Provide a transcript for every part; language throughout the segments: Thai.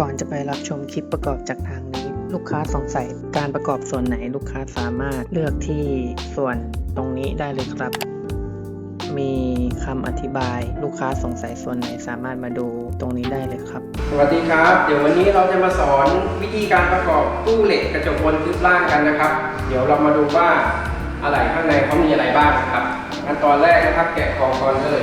ก่อนจะไปรับชมคลิปประกอบจากทางนี้ ลูกค้าสงสัยการประกอบส่วนไหนลูกค้าสามารถเลือกที่ส่วนตรงนี้ได้เลยครับ มีคำอธิบายลูกค้าสงสัยส่วนไหนสามารถมาดูตรงนี้ได้เลยครับ สวัสดีครับ เดี๋ยววันนี้เราจะมาสอนวิธีการประกอบตู้เหล็กกระจกบนทึบล่างกันนะครับ เดี๋ยวเรามาดูว่าอะไรข้างในเขามีอะไรบ้างนะครับขั้นตอนแรกนะครับแกะกองก่อนเลย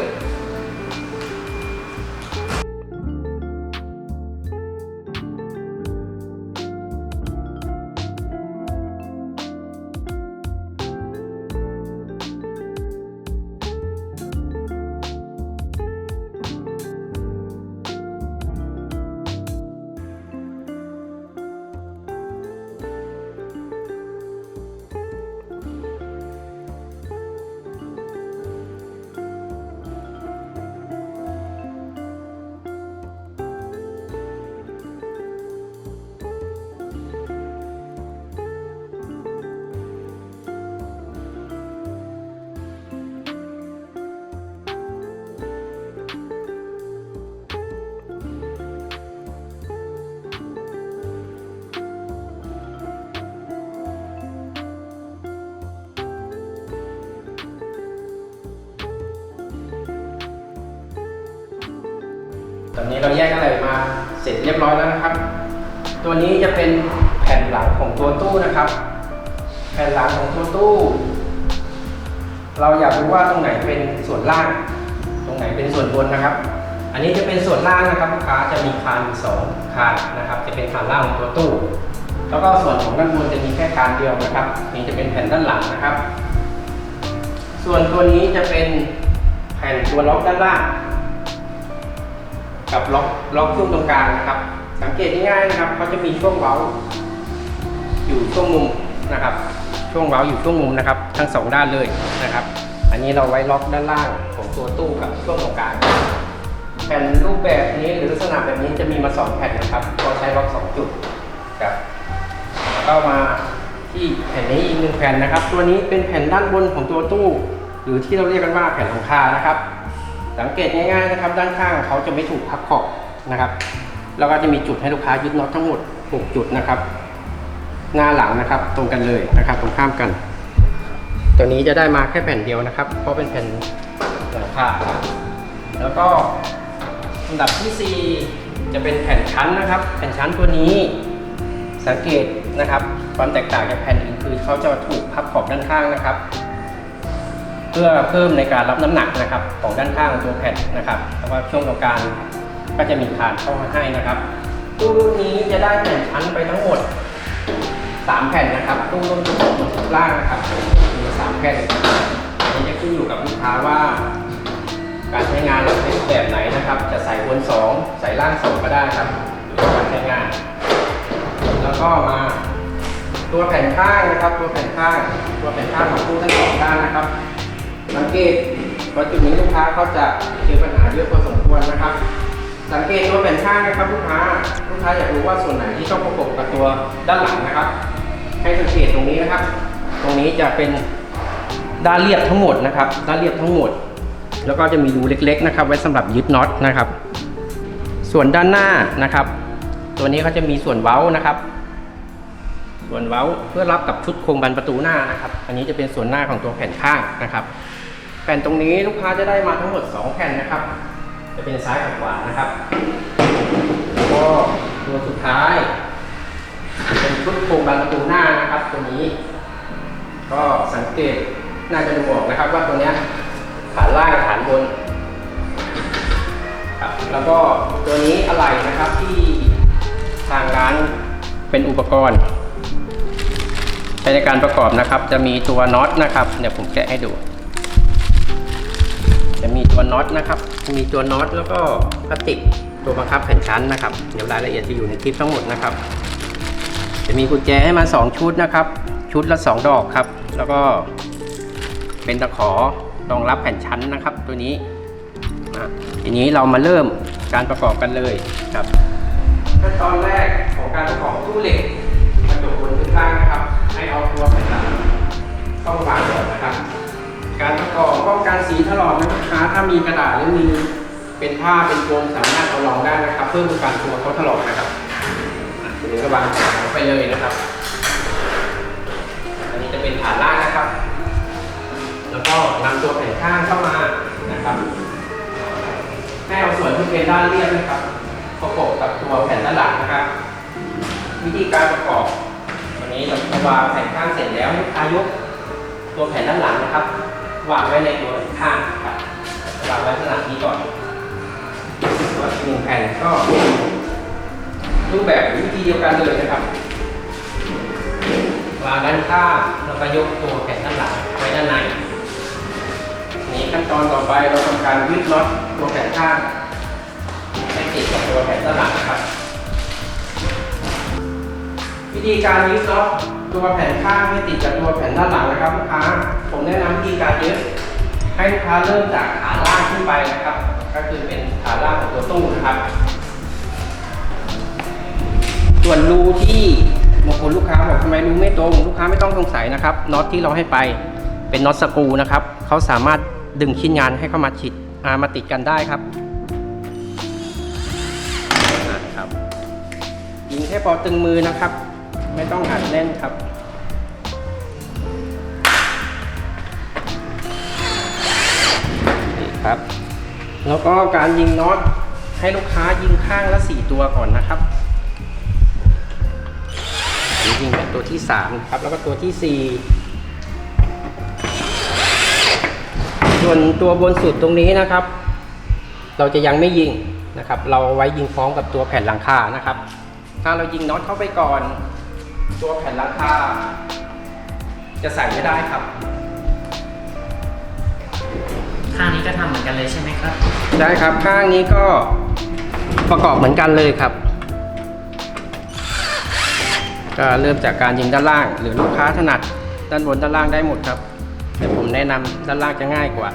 นี้เราแยกอะไรมาเสร็จเรียบร้อยแล้วนะครับ ตัวนี้จะเป็นแผ่นหลังของตัวตู้นะครับ แผ่นหลังของตัวตู้ เราอยากรู้ว่าตรงไหนเป็นส่วนล่าง ตรงไหนเป็นส่วนบนนะครับ อันนี้จะเป็นส่วนล่างนะครับลูกค้าจะมีคานสองคานนะครับ จะเป็นคานล่างของตัวตู้ แล้วก็ส่วนของด้านบนจะมีแค่คานเดียวนะครับ นี่จะเป็นแผ่นด้านหลังนะครับ ส่วนตัวนี้จะเป็นแผ่นตัวล็อกด้านล่าง กับล็อกล็อกช่วงตรงกลางนะครับ สังเกตง่ายๆนะครับเขาจะมีช่วงเว้า อยู่ช่วงมุมนะครับ ช่วงเว้าอยู่ช่วงมุมนะครับ ทั้งสองด้านเลยนะครับ อันนี้เราไว้ล็อกด้านล่างของตัวตู้กับช่วงตรงกลางแผ่นรูปแบบนี้หรือลักษณะแบบนี้จะมีมาสองแผ่นนะครับก็ใช้ล็อกสองจุดครับแล้วก็มาที่แผ่นนี้อีกหนึ่งแผ่นนะครับ ตัวนี้เป็นแผ่นด้านบนของตัวตู้ หรือที่เราเรียกกันว่าแผ่นหลังคานะครับ สังเกตง่ายๆนะครับ ด้านข้างเขาจะไม่ถูกพับขอบนะครับ แล้วก็จะมีจุดให้ลูกค้ายึดน็อตทั้งหมด 6 จุดนะครับ หน้าหลังนะครับ ตรงกันเลยนะครับ ตรงข้ามกัน ตัวนี้จะได้มาแค่แผ่นเดียวนะครับ เพราะเป็นแผ่นหลังคาแล้วก็อันดับที่ 4 จะเป็นแผ่นชั้นนะครับ แผ่นชั้นตัวนี้ สังเกตนะครับ ความแตกต่างจากแผ่นอื่นคือเขาจะถูกพับขอบด้านข้างนะครับ เพื่อเพิ่มในการรับน้ำหนักนะครับของด้านข้างตัวแผ่นนะครับแล้วก็ช่วงตรงกางก็จะมีคานเข้ามาให้นะครับตู้รุ่นนี้จะได้แผ่นชั้นไปทั้งหมด 3 แผ่นนะครับตู้รุ่นล่างนะครับมีสามแผ่นนี้จะขึ้นอยู่กับลูกค้าว่า การใช้งานเราใช้แบบไหนนะครับ จะใส่บนสองใส่ล่างสองก็ได้ครับอยู่ที่การใช้งาน แล้วก็มาตัวแผ่นข้างนะครับ ตัวแผ่นข้าง ตัวแผ่นข้างของตู้ทั้งสองด้านนะครับ สังเกตว่าจุดนี้ลูกค้าเขาจะเจอปัญหาเยอะพอสมควรนะครับ สังเกตตัวแผ่นข้างนะครับลูกค้า ลูกค้าอยากรู้ว่าส่วนไหนที่ต้องประกบกับตัวด้านหลังนะครับ ให้สังเกตตรงนี้นะครับ ตรงนี้จะเป็นด้านเรียบทั้งหมดนะครับ ด้านเรียบทั้งหมด แล้วก็จะมีรูเล็กๆนะครับ ไว้สำหรับยึดน็อตนะครับ ส่วนด้านหน้านะครับ ตัวนี้เขาจะมีส่วนเว้านะครับ ส่วนเว้าเพื่อรับกับชุดโครงบันประตูหน้านะครับ อันนี้จะเป็นส่วนหน้าของตัวแผ่นข้างนะครับ แผ่นตรงนี้ลูกค้าจะได้มาทั้งหมด 2 แผ่นนะครับ จะเป็นซ้ายกับขวานะครับแล้วก็ตัวสุดท้าย เป็นชุดโครงบันประตูหน้านะครับ ตัวนี้ ก็สังเกตน่าจะดูออกนะครับ ว่าตัวเนี้ยฐานล่างฐานบนครับแล้วก็ตัวนี้อะไรนะครับที่ทางร้านเป็นอุปกรณ์ในการประกอบนะครับ จะมีตัวน็อตนะครับเดี๋ยวผมแกะให้ดู จะมีตัวน็อตนะครับ มีตัวน็อตแล้วก็พลาสติกตัวบังคับแผ่นชั้นนะครับ เดี๋ยวรายละเอียดจะอยู่ในคลิปทั้งหมดนะครับ จะมีกุญแจให้มา 2 ชุดนะครับ ชุดละ 2 ดอกครับ แล้วก็เป็นตะขอรองรับแผ่นชั้นนะครับ ตัวนี้อะทีนี้เรามาเริ่มการประกอบกันเลยครับขั้นตอนแรกของการประกอบตู้เหล็กกระจกบนพื้นล่างนะครับ ให้เอาตัวแผ่นหลังเข้าวางก่อนนะครับ การประกอบป้องกันสีถลอกนะลูกค้าถ้ามีกระดาษหรือมีเป็นผ้าเป็นโฟมสามารถเอารองได้นะครับ เพื่อป้องกันตัวเขาถลอกนะครับวางแผงไปเลยนะครับ อันนี้จะเป็นฐานล่างนะครับ แล้วก็นำตัวแผ่นข้างเข้ามานะครับให้เอาส่วนที่เป็นด้านเรียบนะครับ ประกบกับตัวแผ่นด้านหลังนะครับ วิธีการประกอบวันนี้เราจะวางแผ่นข้างเสร็จแล้วลูกค้ายกตัวแผ่นด้านหลังนะครับ วางไว้ในตัวข้างครับวางไว้ลักษณะนี้ก่อนตัวอีกหนึ่งแผ่นก็รูปแบบวิธีเดียวกันเลยนะครับวางด้านข้างแล้วก็ยกตัวแผ่นด้านหลังไว้ด้านในนี้ขั้นตอนต่อไปเราทำการยึดน็อตตัวแผ่นข้างให้ติดกับตัวแผ่นด้านหลังนะครับ ธีการยึดน็อตตัวแผ่นข้างให้ติดกับตัวแผ่นด้านหลังนะครับลูกค้า ผมแนะนำวิธีการยึดให้ลูกค้าเริ่มจากขาล่างขึ้นไปนะครับ ก็คือเป็นขาล่างของตัวตู้นะครับ ส่วนรูที่บางคนลูกค้าบอกทำไมรูไม่ตรง ลูกค้าไม่ต้องสงสัยนะครับน็อตที่เราให้ไปเป็นน็อตสกรูนะครับเขาสามารถดึงชิ้นงานให้เข้ามาชิดอ่ามาติดกันได้ครับอ่าครับยิงแค่พอตึงมือนะครับ ไม่ต้องอัดแน่นครับ นี่ครับ แล้วก็การยิงน็อตให้ลูกค้ายิงข้างละ 4 ตัวก่อนนะครับนี่ยิงเป็นตัวที่ 3 ครับ แล้วก็ตัวที่ 4 ส่วนตัวบนสุดตรงนี้นะครับ เราจะยังไม่ยิงนะครับ เราเอาไว้ยิงพร้อมกับตัวแผ่นหลังคานะครับ ถ้าเรายิงน็อตเข้าไปก่อน ตัวแผ่นหลังคาจะใส่ไม่ได้ครับ ข้างนี้ก็ทำเหมือนกันเลยใช่ไหมครับ ได้ครับข้างนี้ก็ประกอบเหมือนกันเลยครับ ก็เริ่มจากการยิงด้านล่าง หรือลูกค้าถนัดด้านบนด้านล่างได้หมดครับ แต่ผมแนะนำด้านล่างจะง่ายกว่า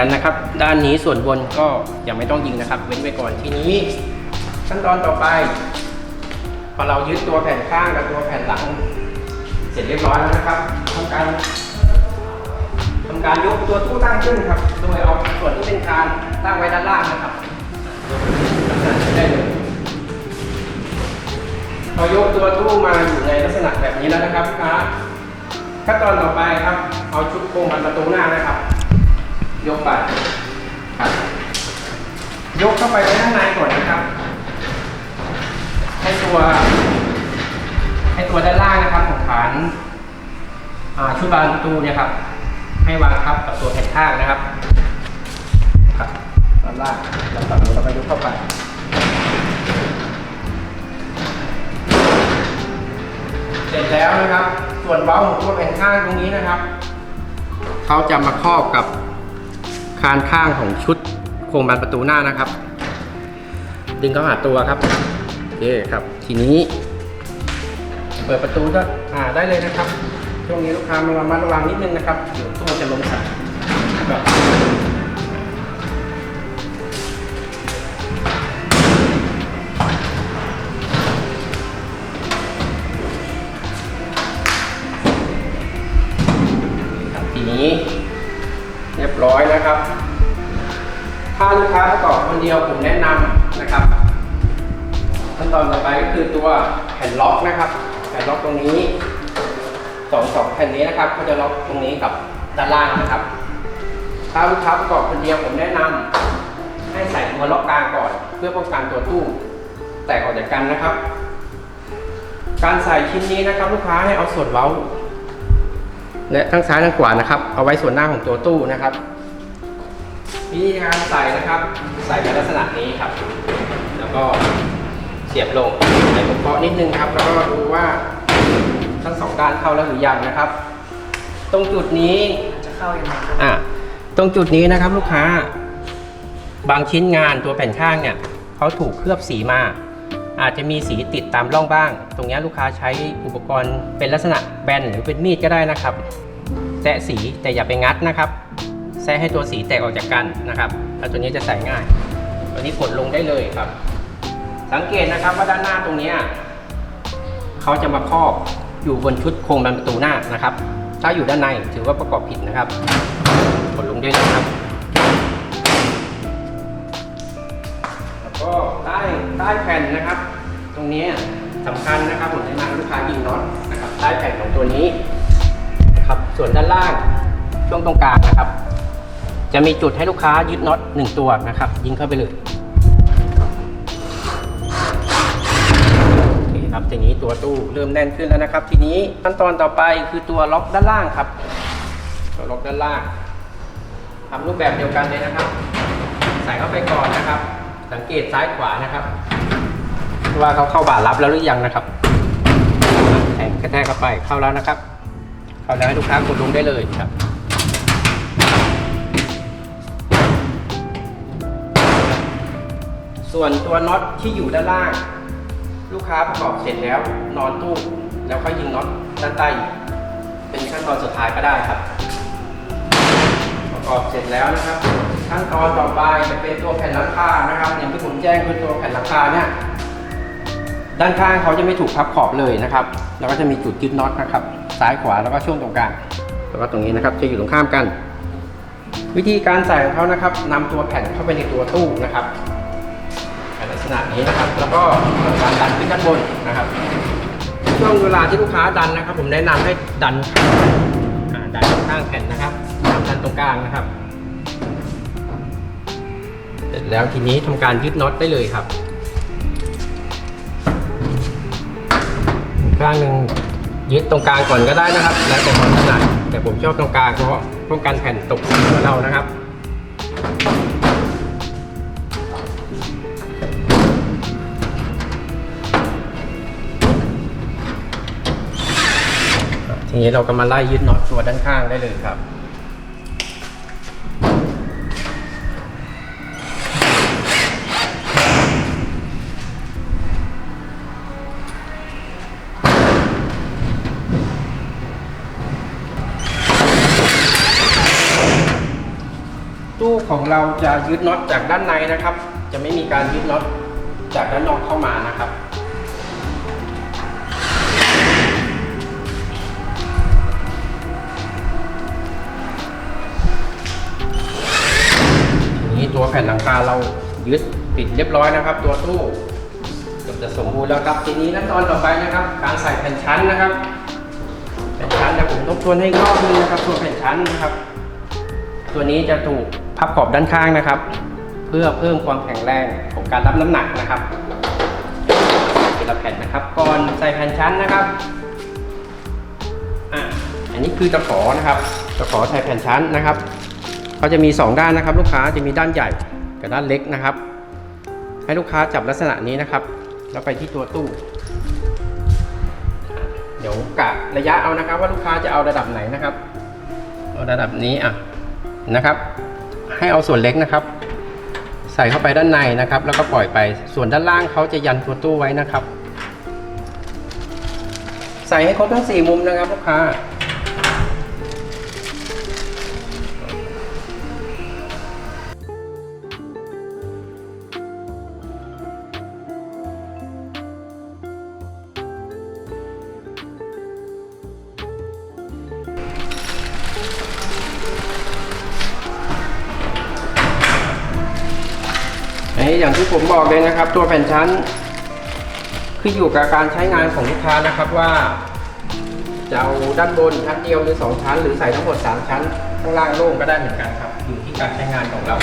กันนะครับ ด้านนี้ส่วนบนก็ยังไม่ต้องยิงนะครับ เว้นไว้ก่อนทีนี้ ขั้นตอนต่อไป พอเรายึดตัวแผ่นข้างกับตัวแผ่นหลัง เสร็จเรียบร้อยแล้วนะครับทำการทำการยกตัวตู้ตั้งขึ้นครับ โดยเอาส่วนที่เป็นคานตั้งไว้ด้านล่างนะครับลักได้เลยพอยกตัวตู้มาอยู่ในลักษณะแบบนี้แล้วนะครับลูกค้าขั้นตอนต่อไปครับ เอาชุดโครงมันประตูหน้านะครับ ยกไปครับยกเข้าไปไว้ข้างในก่อนนะครับ ให้ตัว ให้ตัวด้านล่างนะครับของฐานาชุดบานประตูเนี่ยครับ ให้วางทับกับตัวแผ่นข้างนะครับ ครับด้านล่างแล้วฝั่งนี้เราก็ยกเข้าไปเสร็จแล้วนะครับ ส่วนเบ้าของตัวแผ่นข้างตรงนี้นะครับ เขาจะมาครอบกับ คานข้างของชุดโครงบานประตูหน้านะครับ ดึงเข้าหาตัวครับโอเคครับ ทีนี้ เปิดประตูก็อ่าได้เลยนะครับช่วงนี้ลูกค้ามาระมัดระวังนิดนึงนะครับเดี๋ยวตู้จะล้มครับ ป้องกันตัวตู้แตกออกจากกันนะครับ การใส่ชิ้นนี้นะครับ ลูกค้าให้เอาส่วนเว้า และทั้งซ้ายทั้งขวานะครับ เอาไว้ส่วนหน้าของตัวตู้นะครับวิธีการใส่นะครับ ใส่ในลักษณะนี้ครับ แล้วก็เสียบลงให้ผมเคาะนิดนึงครับ แล้วก็ดูว่าทั้งสองด้านเข้าแล้วหรือยังนะครับ ตรงจุดนี้จะเข้ายังไงครับอะตรงจุดนี้นะครับ ลูกค้า บางชิ้นงานตัวแผ่นข้างเนี่ย เขาถูกเคลือบสีมา อาจจะมีสีติดตามร่องบ้าง ตรงนี้ลูกค้าใช้อุปกรณ์เป็นลักษณะแบนหรือเป็นมีดก็ได้นะครับ แตะสีแต่อย่าไปงัดนะครับแซะให้ตัวสีแตกออกจากกันนะครับแล้วตัวนี้จะใส่ง่าย ตัวนี้กดลงได้เลยครับ สังเกตนะครับว่าด้านหน้าตรงนี้เขาจะมาครอบอยู่บนชุดโครงดันประตูหน้านะครับ ถ้าอยู่ด้านในถือว่าประกอบผิดนะครับ กดลงได้เลยครับ ใต้แผ่นนะครับ ตรงนี้สำคัญนะครับผมแนะนำลูกค้ายิงน็อตนะครับใต้แผ่นของตัวนี้นะครับส่วนด้านล่างช่วงตรงกลางนะครับ จะมีจุดให้ลูกค้ายึดน็อตหนึ่งตัวนะครับ ยิงเข้าไปเลยโอเคครับทีนี้ตัวตู้เริ่มแน่นขึ้นแล้วนะครับ ทีนี้ขั้นตอนต่อไปคือตัวล็อกด้านล่างครับ ตัวล็อกด้านล่างทำรูปแบบเดียวกันเลยนะครับ ใส่เข้าไปก่อนนะครับ สังเกตซ้ายขวานะครับ ว่าเขาเข้าบาทรับแล้วหรือยังนะครับแทงกระแทกเข้าไปเข้าแล้วนะครับ เข้าแล้วให้ลูกค้ากดลงได้เลยครับส่วนตัวน็อตที่อยู่ด้านล่าง ลูกค้าประกอบเสร็จแล้ว นอนตู้แล้วค่อยยิงน็อตด้านใต้เป็นขั้นตอนสุดท้ายก็ได้ครับ ประกอบเสร็จแล้วนะครับ ขั้นตอนต่อไปจะเป็นตัวแผ่นหลังคานะครับอย่างที่ผมแจ้งคือตัวแผ่นหลังคาเนี่ย ด้านข้างเขาจะไม่ถูกพับขอบเลยนะครับ แล้วก็จะมีจุดยึดน็อตนะครับ ซ้ายขวาแล้วก็ช่วงตรงกลาง แล้วก็ตรงนี้นะครับจะอยู่ตรงข้ามกัน วิธีการใส่ของเขานะครับนำตัวแผ่นเข้าไปในตัวตู้นะครับในลักษณะนี้นะครับ แล้วก็ทำการดันขึ้นด้านบนนะครับ ช่วงเวลาที่ลูกค้าดันนะครับ ผมแนะนำให้ดันอ่าดันข้างแผ่นนะครับห้ามดันตรงกลางนะครับ เสร็จแล้วทีนี้ทำการยึดน็อตได้เลยครับ ข้างหนึ่งยึดตรงกลางก่อนก็ได้นะครับ แล้วแต่ความถนัดแต่ผมชอบตรงกลางเพราะป้องกันแผ่นตกเรานะครับทีนี้เราก็มาไล่ยึดน็อตตัวด้านข้างได้เลยครับ เราจะยึดน็อตจากด้านในนะครับ จะไม่มีการยึดน็อตจากด้านนอกเข้ามานะครับทีนี้ตัวแผ่นหลังคาเรายึดปิดเรียบร้อยนะครับ ตัวตู้เกือบจะสมบูรณ์แล้วครับทีนี้ขั้นตอนต่อไปนะครับ การใส่แผ่นชั้นนะครับ แผ่นชั้นเดี๋ยวผมทบทวนให้อีกรอบนึงนะครับ ตัวแผ่นชั้นนะครับ ตัวนี้จะถูกพับขอบด้านข้างนะครับ เพื่อเพิ่มความแข็งแรงของการรับน้ำหนักนะครับทีละแผ่นนะครับ ก่อนใส่แผ่นชั้นนะครับอะอันนี้คือตะขอนะครับตะขอใส่แผ่นชั้นนะครับเขาจะมี 2 ด้านนะครับ ลูกค้าจะมีด้านใหญ่กับด้านเล็กนะครับ ให้ลูกค้าจับลักษณะนี้นะครับ แล้วไปที่ตัวตู้ เดี๋ยวกะระยะเอานะครับ ว่าลูกค้าจะเอาระดับไหนนะครับเอาระดับนี้อะ นะครับ ให้เอาส่วนเล็กนะครับ ใส่เข้าไปด้านในนะครับ แล้วก็ปล่อยไปส่วนด้านล่างเขาจะยันตัวตู้ไว้นะครับ ใส่ให้ครบทั้งสี่มุมนะครับลูกค้า อย่างที่ผมบอกเลยนะครับ ตัวแผ่นชั้นคืออยู่กับการใช้งานของลูกค้านะครับว่าจะเอาด้านบนชั้นเดียวหรือ 2 ชั้น หรือใส่ทั้งหมด 3 ชั้น ข้างล่างโล่งก็ได้เหมือนกันครับ อยู่ที่การใช้งานของเรา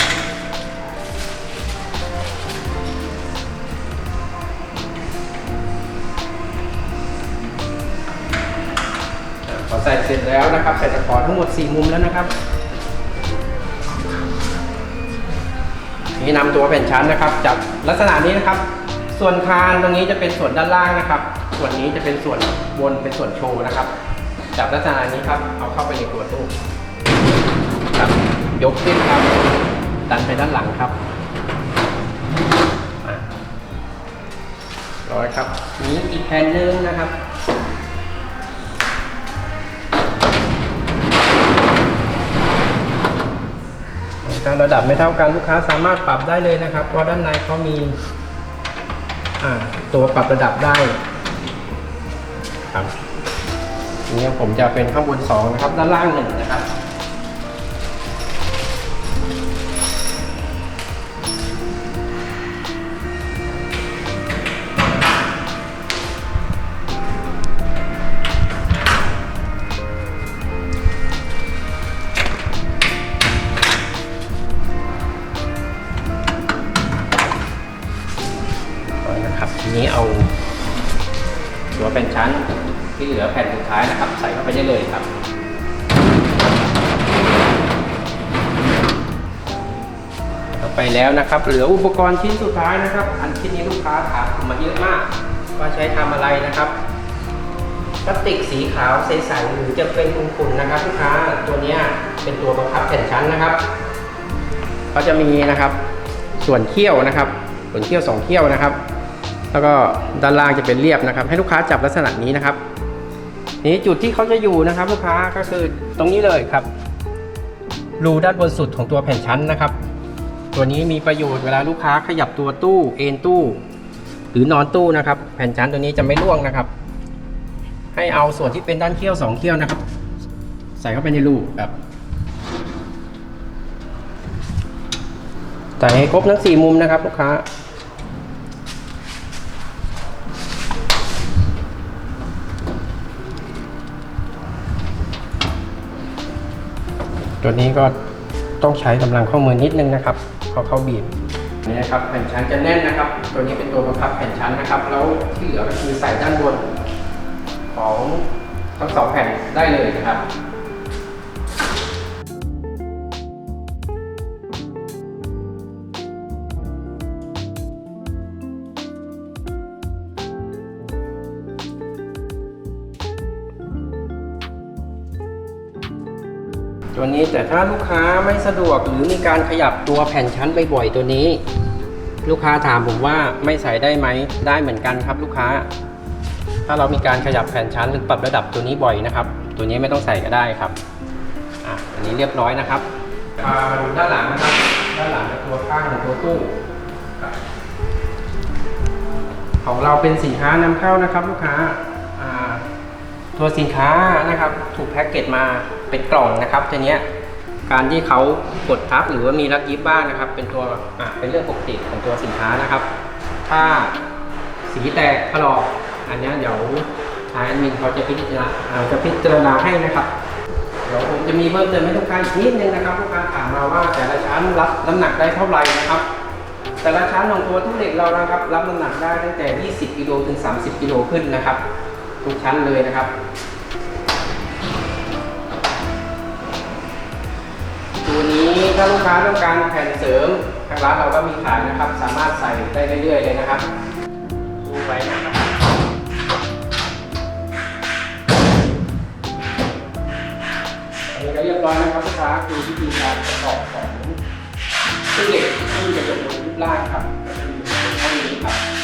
พอใส่เสร็จแล้วนะครับใส่ตะขอทั้งหมด 4 มุมแล้วนะครับ นี่นำตัวแผ่นชั้นนะครับจับลักษณะนี้นะครับ ส่วนคานตรงนี้จะเป็นส่วนด้านล่างนะครับ ส่วนนี้จะเป็นส่วนบนเป็นส่วนโชว์นะครับ จับลักษณะนี้ครับเอาเข้าไปในตัวตู้ครับยกขึ้นครับ ดันไปด้านหลังครับร้อยครับ นี้อีกแผ่นหนึ่งนะครับ โอถ้าระดับไม่เท่ากันลูกค้าสามารถปรับได้เลยนะครับ เพราะด้านในเขามีตัวปรับระดับได้ครับนี่ผมจะเป็นข้างบนสองนะครับด้านล่างหนึ่งนะครับ ไปแล้วนะครับ เหลืออุปกรณ์ชิ้นสุดท้ายนะครับ อันชิ้นนี้ลูกค้าถามผมมาเยอะมาก ว่าใช้ทำอะไรนะครับพลาสติกสีขาวใสๆหรือจะเป็นขุ่นๆนะครับลูกค้าตัวนี้เป็นตัวบังคับแผ่นชั้นนะครับเขาจะมีนะครับ ส่วนเขี้ยวนะครับ ส่วนเขี้ยวสองเขี้ยวนะครับ แล้วก็ด้านล่างจะเป็นเรียบนะครับ ให้ลูกค้าจับลักษณะนี้นะครับนี้จุดที่เขาจะอยู่นะครับ ลูกค้าก็คือตรงนี้เลยครับรูด้านบนสุดของตัวแผ่นชั้นนะครับ ตัวนี้มีประโยชน์เวลาลูกค้าขยับตัวตู้เอนตู้ หรือนอนตู้นะครับ แผ่นชั้นตัวนี้จะไม่ร่วงนะครับ ให้เอาส่วนที่เป็นด้านเขี้ยวสองเขี้ยวนะครับ ใส่เข้าไปในรูแบบใส่ให้ครบทั้งสี่มุมนะครับ ลูกค้าตัวนี้ก็ต้องใช้กำลังข้อมือนิดนึงนะครับ อเขาบีบนี่นะครับแผ่นชั้นจะแน่นนะครับ ตัวนี้เป็นตัวบังคับแผ่นชั้นนะครับ แล้วที่เหลือก็คือใส่ด้านบนของทั้งสองแผ่นได้เลยนะครับ ตัวนี้แต่ถ้าลูกค้าไม่สะดวกหรือมีการขยับตัวแผ่นชั้นบ่อยๆตัวนี้ ลูกค้าถามผมว่าไม่ใส่ได้ไหมได้เหมือนกันครับลูกค้า ถ้าเรามีการขยับแผ่นชั้นหรือปรับระดับตัวนี้บ่อยนะครับ ตัวนี้ไม่ต้องใส่ก็ได้ครับอะอันนี้เรียบร้อยนะครับมาดูด้านหลังนะครับ ด้านหลังเป็นตัวข้างของตัวตู้ของเราเป็นสินค้านำเข้านะครับ ลูกค้า ตัวสินค้านะครับถูกแพ็กเกจมาเป็นกล่องนะครับทีเนี้ยการที่เขากดทับหรือว่ามีรักยิบบ้างนะครับ เป็นตัวอะเป็นเรื่องปกติของตัวสินค้านะครับ ถ้าสีแตกถลอกอันนี้เดี๋ยวทางแอดมินเขาจะพิจารณาอ่าจะพิจารณาให้นะครับเดี๋ยวผมจะมีเพิ่มเติมให้ลูกค้าอีกนิดนึงนะครับลูกค้าถามมาว่าแต่ละชั้นรับน้ำหนักได้เท่าไหร่นะครับ แต่ละชั้นของตัวทุกเหล็กเรานะครับ รับน้ำหนักได้ตั้งแต่ 20 กิโลถึง 30 กิโลขึ้นนะครับ ทุกชั้นเลยนะครับตัวนี้ถ้าลูกค้าต้องการแผ่นเสริมทางร้านเราก็มีขายนะครับ สามารถใส่ได้เรื่อยๆเลยนะครับดูไว้นะครับอันนี้ก็เรียบร้อยนะครับลูกค้าคือวิธีการประกอบของตู้เหล็กที่จะเป็นรูปร่างครับก็คือเท่านี้ครับ